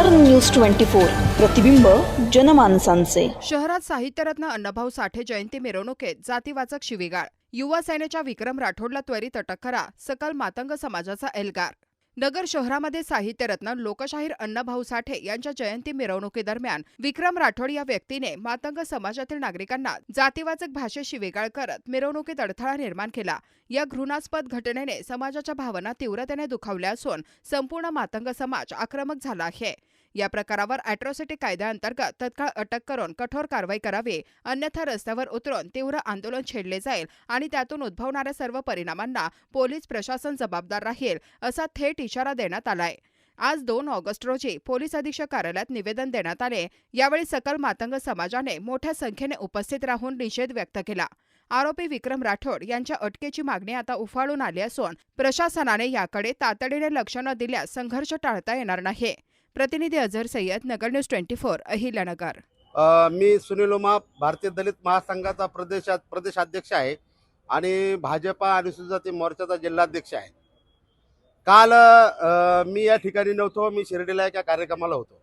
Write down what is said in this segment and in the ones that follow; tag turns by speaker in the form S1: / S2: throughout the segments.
S1: नगर news twenty four. प्रतिबिंब जनमानसांचे.
S2: शहरात साहित्यरत्न अण्णाभाऊ साठे जयंती मिरवणुकीत जातीवाचक शिवीगाळ. युवा सेनेच्या विक्रम राठोडला त्वरित अटक करा. सकल मातंग समाजाचा एल्गार. नगर शहरामध्ये साहित्यरत्न लोकशाहीर अण्णाभाऊ साठे यांच्या जयंती मिरवणुकीदरम्यान विक्रम राठोड या व्यक्तीने मातंग समाजातील नागरिकांना जातीवाचक भाषेशी वेगाळ करत मिरवणुकीत अडथळा निर्माण केला. या घृणास्पद घटनेने समाजाच्या भावना तीव्रतेने दुखावल्या असून संपूर्ण मातंग समाज आक्रमक झाला आहे. या प्रकारावर अॅट्रॉसिटी कायद्याअंतर्गत तत्काळ अटक करून कठोर कारवाई करावी अन्यथा रस्त्यावर उतरून तीव्र आंदोलन छेडले जाईल आणि त्यातून उद्भवणाऱ्या सर्व परिणामांना पोलीस प्रशासन जबाबदार राहील असा थेट इशारा देण्यात आलाय. आज दोन ऑगस्ट रोजी पोलीस अधीक्षक कार्यालयात निवेदन देण्यात आले. यावेळी सकल मातंग समाजाने मोठ्या संख्येने उपस्थित राहून निषेध व्यक्त केला. आरोपी विक्रम राठोड यांच्या अटकेची मागणी आता उफाळून आली असून प्रशासनाने याकडे तातडीने लक्ष न दिल्यास संघर्ष टाळता येणार नाही. प्रतिनिधी Azhar Sayyad Nagar news twenty four
S3: Ahilyanagar मी सुनील उमा भारतीय दलित महासंघाचा प्रदेश प्रदेशाध्यक्ष आहे आणि भाजपा अनुसूचित जाती मोर्चाचा जिल्हाध्यक्ष आहे. काल मी या ठिकाणी नव्हतो मी शिर्डीला एका कार्यक्रमाला होतो.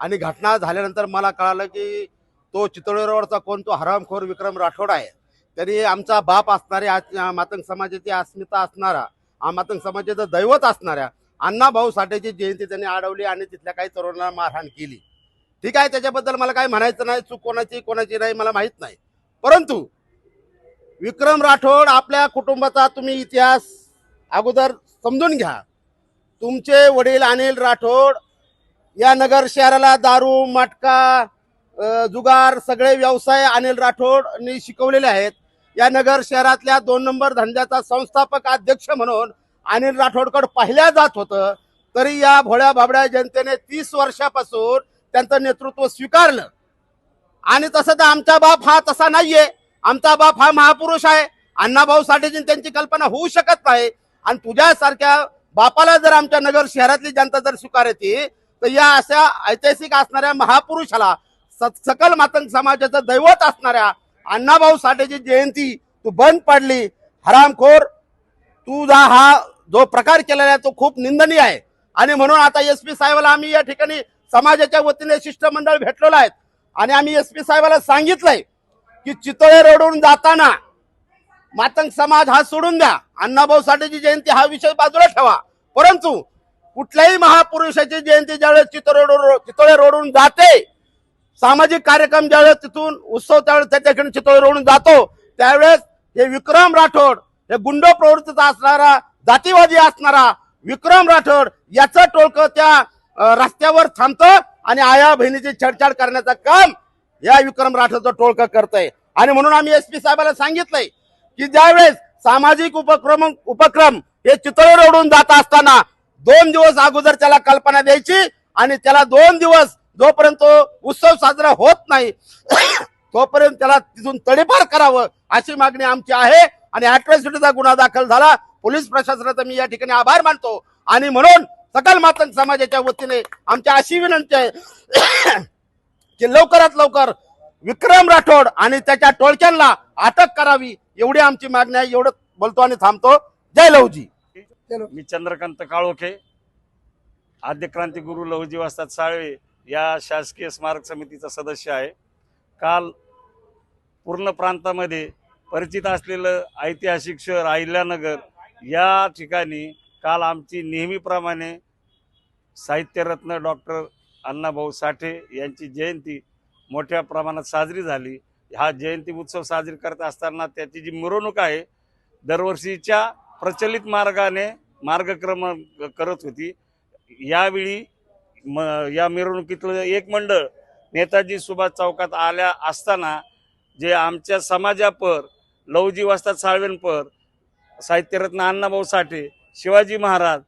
S3: आणि घटना झाल्यानंतर मला कळालं की तो चितळेरोडचा कोण तो हरामखोर विक्रम राठोड आहे. त्यांनी आमचा बाप असणारे मातंग समाजाची अस्मिता असणारा मातंग समाजाचं दैवत असणाऱ्या अण्णाभाऊ साठेची जयंती त्यांनी अडवली आणि तिथल्या काही तरुणांना मारहाण केली. ठीक आहे त्याच्याबद्दल मला काही म्हणायचं नाही चूक कोणाची कोणाची नाही मला माहीत नाही. परंतु विक्रम राठोड आपल्या कुटुंबाचा तुम्ही इतिहास अगोदर समजून घ्या. तुमचे वडील अनिल राठोड या नगर शहराला दारू मटका जुगार सगळे व्यवसाय अनिल राठोडनी शिकवलेले आहेत. या नगर शहरातल्या दोन नंबर धंद्याचा संस्थापक अध्यक्ष म्हणून अनिल राठोडकड पाहिल्या जात होतं तरी या भोळ्या भाबड्या जनतेने तीस वर्षापासून त्यांचं नेतृत्व स्वीकारलं. आणि तसं तर आमचा बाप हा तसा नाहीये. आमचा बाप हा महापुरुष आहे. अण्णाभाऊ साठेची त्यांची कल्पना होऊ शकत नाही. आणि तुझ्यासारख्या बापाला जर आमच्या नगर शहरातली जनता जर स्वीकारते तर या अशा ऐतिहासिक असणाऱ्या महापुरुषाला स- सकल मातंग समाजाचं दैवत असणाऱ्या अण्णाभाऊ साठेची जयंती तू बंद पाडली. हरामखोर तुझा हा जो प्रकार केलेला आहे तो खूप निंदनीय आहे. आणि म्हणून आता एस पी साहेबाला आम्ही या ठिकाणी समाजाच्या वतीने शिष्टमंडळ भेटलेलं आहे आणि आम्ही एस पी साहेबाला सांगितलंय की चितळे रोडून जाताना मातंग समाज हा सोडून द्या. अण्णाभाऊ साठेची जयंती हा विषय बाजूला ठेवा. परंतु कुठल्याही महापुरुषाची जयंती ज्यावेळेस चितळे रोड चितळे रोडून जाते सामाजिक कार्यक्रम ज्यावेळेस तिथून उत्सव त्यावेळेस त्या ठिकाणी चितळे रोडून जातो त्यावेळेस हे विक्रम राठोड हे गुंड प्रवृत्तीचा असणारा जातीवादी असणारा विक्रम राठोड याचं टोळकं त्या रस्त्यावर थांबतं आणि आया बहिणीची छेडछाड करण्याचं काम या विक्रम राठोडचं टोळकं करतंय. आणि म्हणून आम्ही एस पी साहेबांना सांगितलंय की ज्यावेळेस सामाजिक उपक्रम उपक्रम हे चितळे रोडून जात असताना दोन दिवस अगोदर त्याला कल्पना द्यायची आणि त्याला दोन दिवस जोपर्यंत तो उत्सव साजरा होत नाही तोपर्यंत त्याला तिथून तडीपार करावं अशी मागणी आमची आहे. आणि अॅट्रॉसिटीचा गुन्हा दाखल झाला. पोलीस प्रशासनाचा मी या ठिकाणी आभार मानतो. आणि म्हणून सकल मातंग समाजाच्या वतीने आमची अशी विनंती आहे की लवकरात लवकर विक्रम राठोड आणि त्याच्या टोळक्यांना अटक करावी एवढी आमची मागणी आहे. एवढं बोलतो आणि थांबतो. जय लवजी
S4: मी चंद्रकांत काळोखे आद्य क्रांतिगुरु लहुजी वस्ताद साळवे या शासकीय स्मारक समितीचा सदस्य आहे. काल पूर्ण प्रांतामध्ये परिचित असलेलं ऐतिहासिक शहर अहिल्यानगर या ठिकाणी काल आमची नेहमीप्रमाणे साहित्यरत्न डॉक्टर अण्णाभाऊ साठे यांची जयंती मोठ्या प्रमाणात साजरी झाली. हा जयंती उत्सव साजरी करत असताना त्याची जी मिरवणूक आहे दरवर्षीच्या प्रचलित मार्गाने मार्गक्रमण करत होती. यावेळी म या मिरवणुकीतलं एक मंडळ नेताजी सुभाष चौकात आल्या असताना जे आमच्या समाजापर लवजी वस्ताद साळवेंपर साहित्यरत्न अण्णाभाऊ साठे शिवाजी महाराज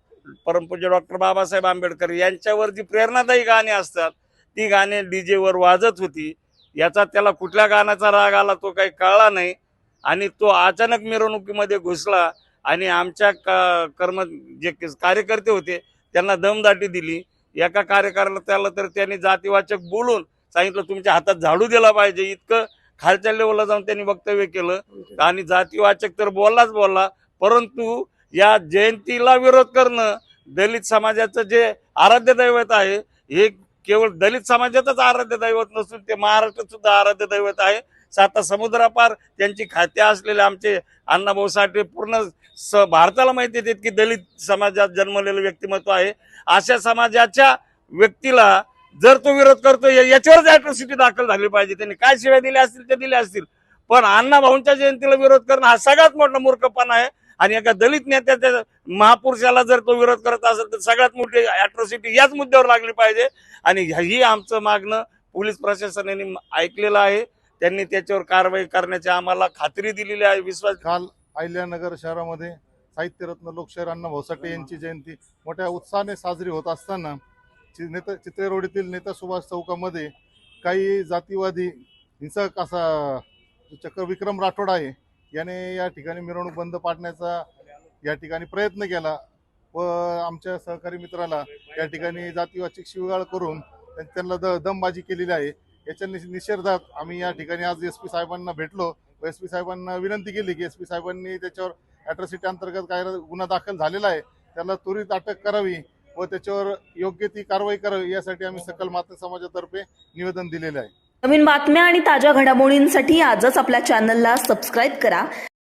S4: परमपूज्य डॉक्टर बाबासाहेब आंबेडकर यांच्यावर जी प्रेरणादायी गाणी असतात ती गाणी डीजेवर वाजत होती. याचा त्याला कुठल्या गाण्याचा राग आला तो काही कळला नाही. आणि तो अचानक मिरवणुकीमध्ये घुसला आणि आमच्या का कर्म जे कार्यकर्ते होते त्यांना दमदाटी दिली. एका कार्यकर्त्याला त्याला तर त्यांनी जातीवाचक बोलून सांगितलं तुमच्या हातात झाडू दिला पाहिजे. इतकं खालच्या लेवलला जाऊन त्यांनी वक्तव्य केलं. आणि जातीवाचक तर बोललाच बोलला. परंतु या जयंतीला विरोध करणं दलित समाजाचं जे आराध्य दैवत आहे हे केवळ दलित समाजातच आराध्य दैवत नसून ते महाराष्ट्रात सुद्धा आराध्य दैवत आहे. साता समुद्रापार त्यांची खाते असलेले आमचे अण्णाभाऊ साठे पूर्ण स भारताला माहिती आहेत की दलित समाजात जन्मलेलं व्यक्तिमत्व आहे. अशा समाजाच्या व्यक्तीला जर तो विरोध करतो याच्यावरच अॅट्रॉसिटी दाखल झाली पाहिजे. त्यांनी काय शिवाय दिल्या असतील ते दिल्या असतील. पण अण्णा भाऊंच्या जयंतीला विरोध करणं हा सगळ्यात मोठा मूर्खपणा आहे. आणि एका दलित नेत्याच्या महापुरुषाला जर तो विरोध करत असेल तर सगळ्यात मोठी अॅट्रॉसिटी याच मुद्द्यावर लागली पाहिजे. आणि ही आमचं मागणं पोलीस प्रशासनाने ऐकलेलं आहे. त्यांनी त्याच्यावर कारवाई करण्याची आम्हाला खात्री दिलेली आहे विश्वास
S5: काल अहिल्यानगर शहरामध्ये साहित्यरत्न लोकशाहीर अण्णा भाऊसाठे यांची जयंती मोठ्या उत्साहाने साजरी होत असताना नेता चित्रे रोडीतील नेता सुभाष चौकामध्ये काही जातीवादी हिंसक असा चक्र विक्रम राठोड आहे. याने या ठिकाणी मिरवणूक बंद पाडण्याचा या ठिकाणी प्रयत्न केला व आमच्या सहकारी मित्राला या ठिकाणी जातीवाचिक शिवगाळ करून त्यांना द दमबाजी केलेली आहे. याच्या निषेधात आम्ही या ठिकाणी आज एस पी साहेबांना भेटलो व एस पी साहेबांना विनंती केली की एस पी साहेबांनी त्याच्यावर ॲट्रॉसिटी अंतर्गत काय गुन्हा दाखल झालेला आहे त्याला त्वरित अटक करावी. व त्याच्यावर योग्य ती कारवाई करावी यासाठी आम्ही सकल माता समाजातर्फे निवेदन दिलेले आहे.
S1: नवीन बातम्या आणि ताज्या घडामोडींसाठी आजच आपल्या चॅनलला सबस्क्राईब करा.